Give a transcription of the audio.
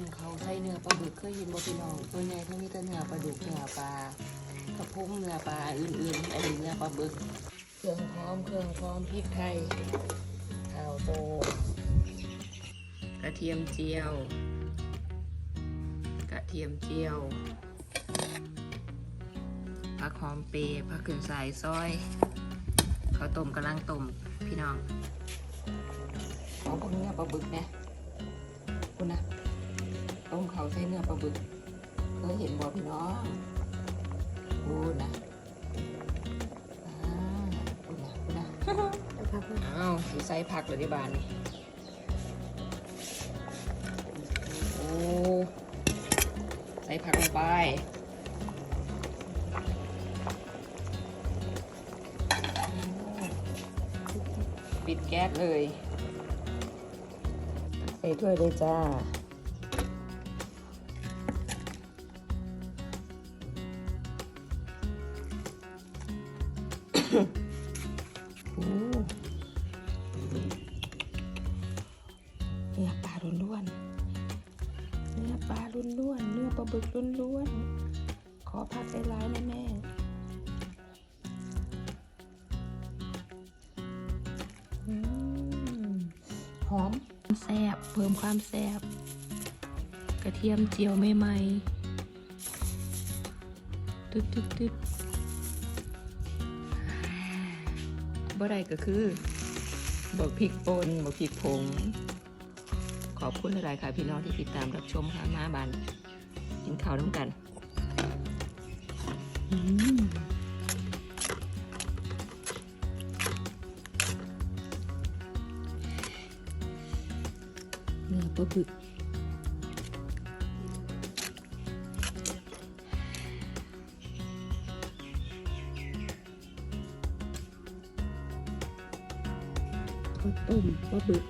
มเขาไทยเห็นบ่พี่น้องตัวใหญ่ทั้งมีแต่เนื้อปลาดุกเนื้อปลากระพงเนื้อปลาอื่นๆอันนี้เนื้อปลาบึกเครื่องพร้อมเครื่องพร้อมพริกไทยข้าวโตกระเทียมเจียว กระเทียมเจียวผักหอมเปรย์ผักขึ้นสายซอยข้าวต้มกำลังต้มพี่น้องเอาพวกเนื้ปลาบึกนะ นื้อปลาบึกเคยเห็นบ่พี่น้องพูดนะอ่าพูดนะพูดนะอ้าวสีใส่ผักเลยที่บ้านนี่โอ้ใส่ผักลงไปปิดแก๊สเลยใส่ถ้วยเลยจ้า เนื้อปลาล้วนๆ เนื้อปลาล้วนๆ เนื้อปลาบึกล้วนๆ ขอผักได้ร้ายนะแม่หอมแซ่บเพิ่มความแซ่บกระเทียมเจียวใหม่ๆตึ๊ดตึ๊ดตึ๊ด บ่ได้ก็คือบอกพริกป่นบอกพริกผง ขอบคุณหลายค่ะพี่น้องที่ติดตามรับชมค่ะมาบานกินข้าวน้ำกันเนื้อปลาบึก ข้าวต้มปลาบึก